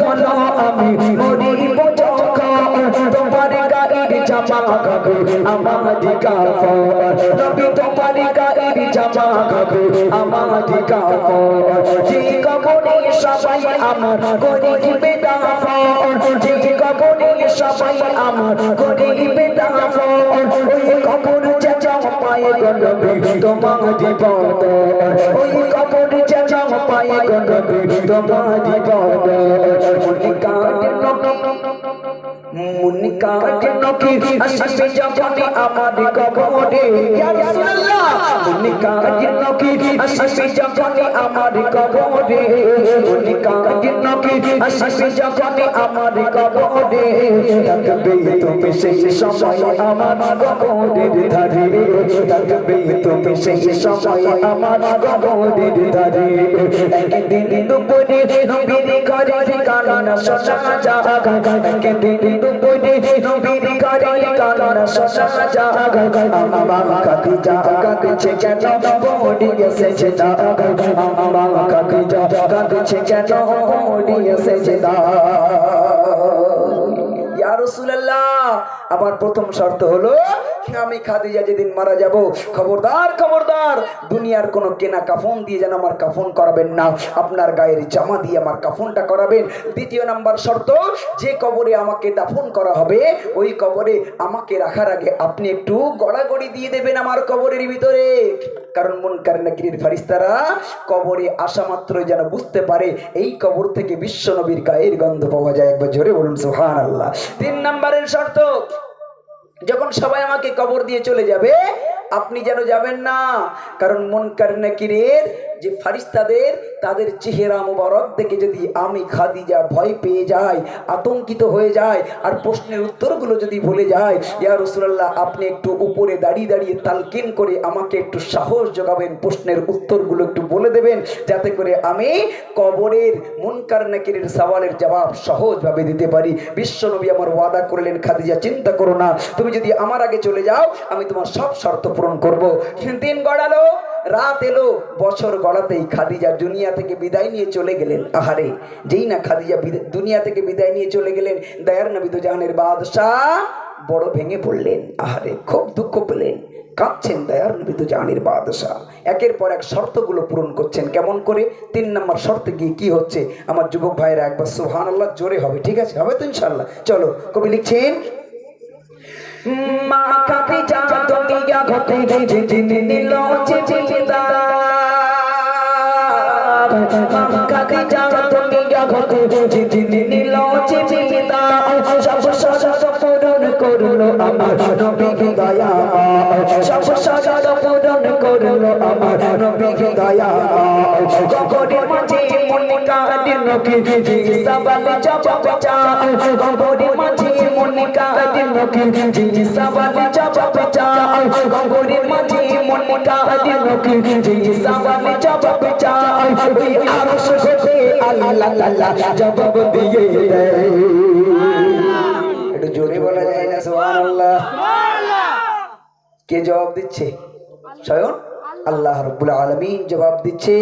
হলো আমি মরিব যখন তোমার গায়ের জামা খাবে আমার কাফন নবী তোমার গায়ের জামা খাবে আমার কাফন যে কবরে সবাই আমার গরিবে দাফন, যে কবরে সবাই আমার গরিবে দাফন, ওই কবর পায়ে গলবে তোমার জীবন। ওই কবর চাচা পায়ে গলবে তোমার জীবন। মনে কাটে মনে কাটে নকি আসবে যখনই আমার কবরে। ইয়া রাসূলুল্লাহ আসবে যখনই আমার কবরে। মনে কাটে আসবে যখনই আমার কবরে। থাকবে তুমি সেই সময় আমার কবরের ধারে থাকবে তুমি সেই সময় আমার কবরের ধারে একদিন দুপুরে নবীর ঘরে কান্না শোনা যাক একদিন দুপুরে নবীর ঘরে কান্না শোনা যাক আমার খাদিজা কাঁদছে কেন বড়ি এসেছে যাক আমার খাদিজা কাঁদছে কেন বড়ি এসেছে ইয়া রাসূলুল্লাহ। আমার প্রথম শর্ত হলো আমি খাদিজা যেদিন মারা যাব, খবরদার খবরদার, দুনিয়ার কোনো কেনা কাফন দিয়ে যেন আমার কাফন করাবেন না। আপনার গায়ের জামা দিয়ে আমার কাফনটা করাবেন। দ্বিতীয় নাম্বার শর্ত, যে কবরে আমাকে দাফন করা হবে, ওই কবরে আমাকে রাখার আগে আপনি একটু গড়াগড়ি দিয়ে দেবেন আমার কবরের ভিতরে। কারণ মন কারনাকির ফারিস্তারা, কবরে আসা মাত্র যেন বুঝতে পারে, এই কবর থেকে বিশ্ব নবীর গায়ের গন্ধ পাওয়া যায়। একবার জোরে বলুন সুহান আল্লাহ তিন নাম্বারের শর্ত যখন সবাই আমাকে কবর দিয়ে চলে যাবে আপনি যেন যাবেন না। কারণ মন কারনাকিরের যে ফারিস্তাদের তাদের চেহারা মোবারক দেখে যদি আমি খাদিজা ভয় পেয়ে যাই, আতঙ্কিত হয়ে যায় আর প্রশ্নের উত্তরগুলো যদি ভুলে যায় ইয়া রসুল্লাহ আপনি একটু উপরে দাঁড়িয়ে দাঁড়িয়ে তালকিন করে আমাকে একটু সাহস যোগাবেন, প্রশ্নের উত্তরগুলো একটু বলে দেবেন, যাতে করে আমি কবরের মুনকার নাকিরের সওয়ালের জবাব সহজভাবে দিতে পারি। বিশ্বনবী আমার ওয়াদা করলেন, খাদিজা চিন্তা করো না, তুমি যদি আমার আগে চলে যাও, আমি তোমার সব শর্ত পূরণ করব। দিন গড়ালো রাত এলো, বছর গড়াতেই খাদিজা দুনিয়া থেকে বিদায় নিয়ে চলে গেলেন। আহারে, যেই না খাদিজা দুনিয়া থেকে বিদায় নিয়ে চলে গেলেন, দয়ার নবী জাহানের বাদশাহ বড় ভেঙে পড়লেন। আহারে, খুব দুঃখ পেলেন। কাঁদছেন দয়ার নবী জাহানের বাদশাহ। একের পর এক শর্তগুলো পূরণ করছেন। কেমন করে? তিন নম্বর শর্তে গিয়ে কি হচ্ছে? আমার যুবক ভাইয়েরা একবার সুহান আল্লাহ জোরে হবে। ঠিক আছে? হবে তো ইনশাল্লাহ চলো, কবি লিখছেন মা কাঁদে যা দুনিয়া ঘটে যেদিন নিল চিঠিদা মা কাঁদে যা দুনিয়া ঘটে যেদিন নিল চিঠিদা সব সজত পূরণ করল আমার নবী দয়া সব সজত পূরণ করল আমার নবী দয়া কবরের একটু জোরে বলা যায় না কে জবাব দিচ্ছে? স্বয়ং? আল্লাহ রব্বুল আলমিন জবাব দিচ্ছে।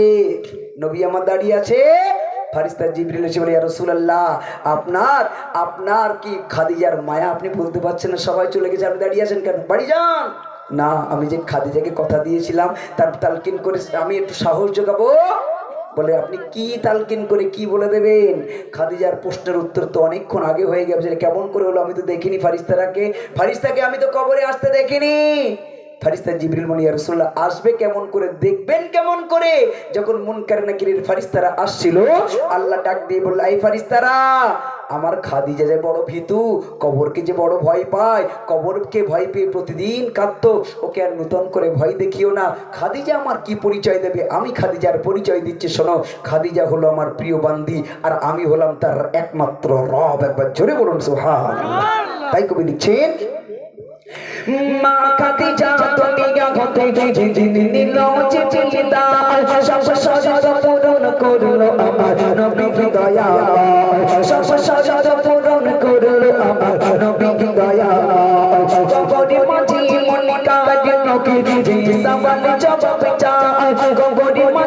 নবী আমার দাঁড়িয়ে আছে। ফারিস্তা জিবরিল এসে বলে রসুল্লাহ আপনার আপনার কি খাদিজার মায়া আপনি বলতে পারছেন না? সবাই চলে গেছে, আপনি দাঁড়িয়ে আছেন কেন? বাড়ি যান! না, আমি যে খাদিজাকে কথা দিয়েছিলাম, তার তালকিন করে আমি একটু সাহস যোগাবো? বলে, আপনি কি তালকিন করে কি বলে দেবেন? খাদিজার প্রশ্নের উত্তর তো অনেকক্ষণ আগে হয়ে গেছে কেমন করে হলো আমি তো দেখিনি ফারিস্তারাকে। ফারিস্তাকে আমি তো কবরে আসতে দেখিনি। ফারিস্তা জিবরিল মনি রসুল্লাহ আসবে কেমন করে? দেখবেন কেমন করে? যখন মুনকার নাকিরের ফারিস্তারা আসছিল, আল্লাহ ডাক দিয়ে বলল এই ফারিস্তারা আমার খাদিজা যে বড় ভীতু, কবরকে যে বড় ভয় পায়, কবরকে ভয় পেয়ে প্রতিদিন কাঁদতো, ওকে আর নূতন করে ভয় দেখিও না। খাদিজা আমার কি পরিচয় দেবে? আমি খাদিজার পরিচয় দিচ্ছি, শোনো, খাদিজা হলো আমার প্রিয় বান্দি, আর আমি হলাম তার একমাত্র রব। একবার জোরে বলুন সোহান তাই কবি লিখছেন মা খাদিজা দুনিয়া হতে যেদিন নিল যে জিদা সব সজা পূরণ করল আমার নবী দয়া